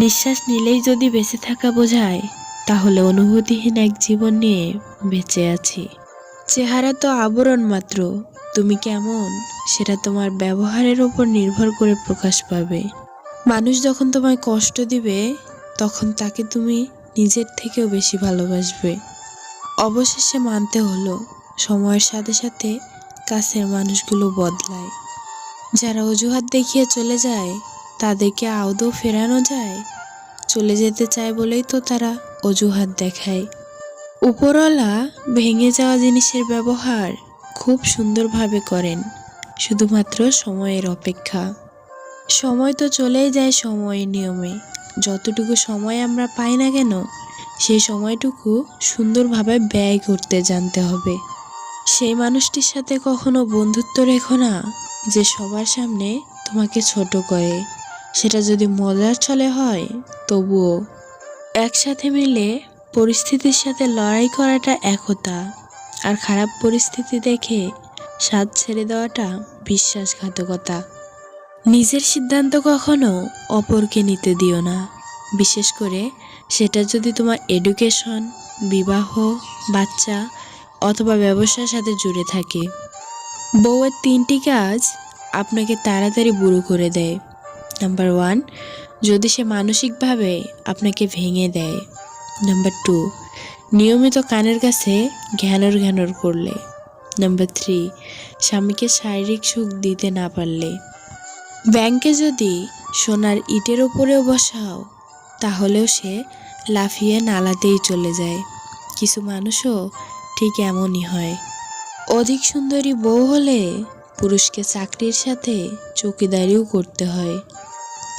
নিঃশ্বাস নিলেই যদি বেঁচে থাকা বোঝায়, তাহলে অনুভূতিহীন এক জীবন নিয়ে বেঁচে আছি। চেহারা তো আবরণ মাত্র, তুমি কেমন? সেটা তোমার ব্যবহারের ওপর নির্ভর করে প্রকাশ পাবে। মানুষ যখন তোমায় কষ্ট দিবে, তখন তাকে তুমি নিজের থেকেও বেশি ভালোবাসবে। অবশেষে মানতে হলো, সময়ের সাথে সাথে কাছের মানুষগুলো বদলায়। যারা অজুহাত দেখিয়ে চলে যায় তাদেরকে আদৌ ফেরানো যায়? চলে যেতে চায় বলেই তো তারা অজুহাত দেখায়। উপরওয়ালা ভেঙে যাওয়া জিনিসের ব্যবহার খুব সুন্দরভাবে করেন, শুধুমাত্র সময়ের অপেক্ষা। সময় তো চলেই যায় সময়ের নিয়মে। যতটুকু সময় আমরা পাই না কেন, সেই সময়টুকু সুন্দরভাবে ব্যয় করতে জানতে হবে। সেই মানুষটির সাথে কখনো বন্ধুত্ব রেখো না, যে সবার সামনে তোমাকে ছোট করে। সেটা যদি মজার ছলে হয়, তবুও একসাথে মিলে পরিস্থিতির সাথে লড়াই করাটা একতা, আর খারাপ পরিস্থিতি দেখে স্বাদ ছেড়ে দেওয়াটা বিশ্বাসঘাতকতা। নিজের সিদ্ধান্ত কখনো অপরকে নিতে দিও না। বিশেষ করে সেটা যদি তোমার এডুকেশন বিবাহ, বাচ্চা অথবা ব্যবসার সাথে জুড়ে থাকে। বউয়ের তিনটি কাজ আপনাকে তাড়াতাড়ি বুড়ো করে দেয়। নাম্বার ওয়ান যদি সে মানসিকভাবে আপনাকে ভেঙে দেয়। নাম্বার টু নিয়মিত কানের কাছে ঘ্যানর ঘ্যানর করলে। নাম্বার থ্রি স্বামীকে শারীরিক সুখ দিতে না পারলে। ব্যাংকে যদি সোনার ইটের ওপরেও বসাও, তাহলেও সে লাফিয়ে নালাতেই চলে যায়। কিছু মানুষও ঠিক এমনই হয়। অধিক সুন্দরী বউ হলে পুরুষকে চাকরির সাথে চৌকিদারিও করতে হয়।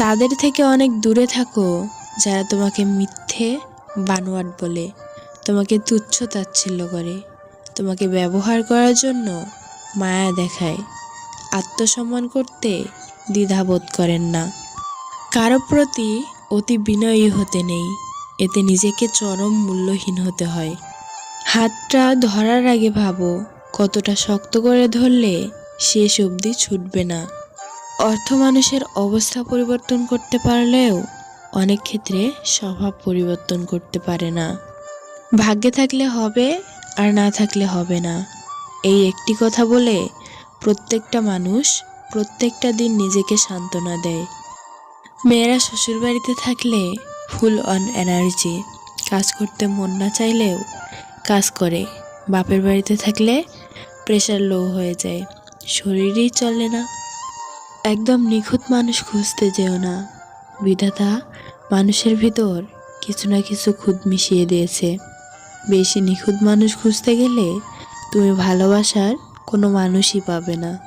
তাদের থেকে অনেক দূরে থাকো, যারা তোমাকে মিথ্যে বানোয়াট বলে, তোমাকে তুচ্ছ তাচ্ছিল্য করে, তোমাকে ব্যবহার করার জন্য মায়া দেখায়, আত্মসম্মান করতে দ্বিধাবোধ করেন না। কারও প্রতি অতি বিনয়ী হতে নেই, এতে নিজেকে চরম মূল্যহীন হতে হয়। হাতটা ধরার আগে ভাবো, কতটা শক্ত করে ধরলে শেষ অবধি ছুটবে না। অর্থ মানুষের অবস্থা পরিবর্তন করতে পারলেও অনেক ক্ষেত্রে স্বভাব পরিবর্তন করতে পারে না। ভাগ্যে থাকলে হবে আর না থাকলে হবে না। এই একটি কথা বলে প্রত্যেকটা মানুষ প্রত্যেকটা দিন নিজেকে সান্ত্বনা দেয়। মেয়েরা শ্বশুরবাড়িতে থাকলে ফুল অন এনার্জি, কাজ করতে মন না চাইলেও কাজ করে। বাপের বাড়িতে থাকলে প্রেশার লো হয়ে যায়, শরীরই চলে না। একদম নিখুঁত মানুষ খুঁজতে যেও না। বিধাতা, মানুষের ভিতর কিছু না কিছু খুদ মিশিয়ে দিয়েছে। বেশি নিখুঁত মানুষ খুঁজতে গেলে তুমি ভালোবাসার কোনো মানুষই পাবে না।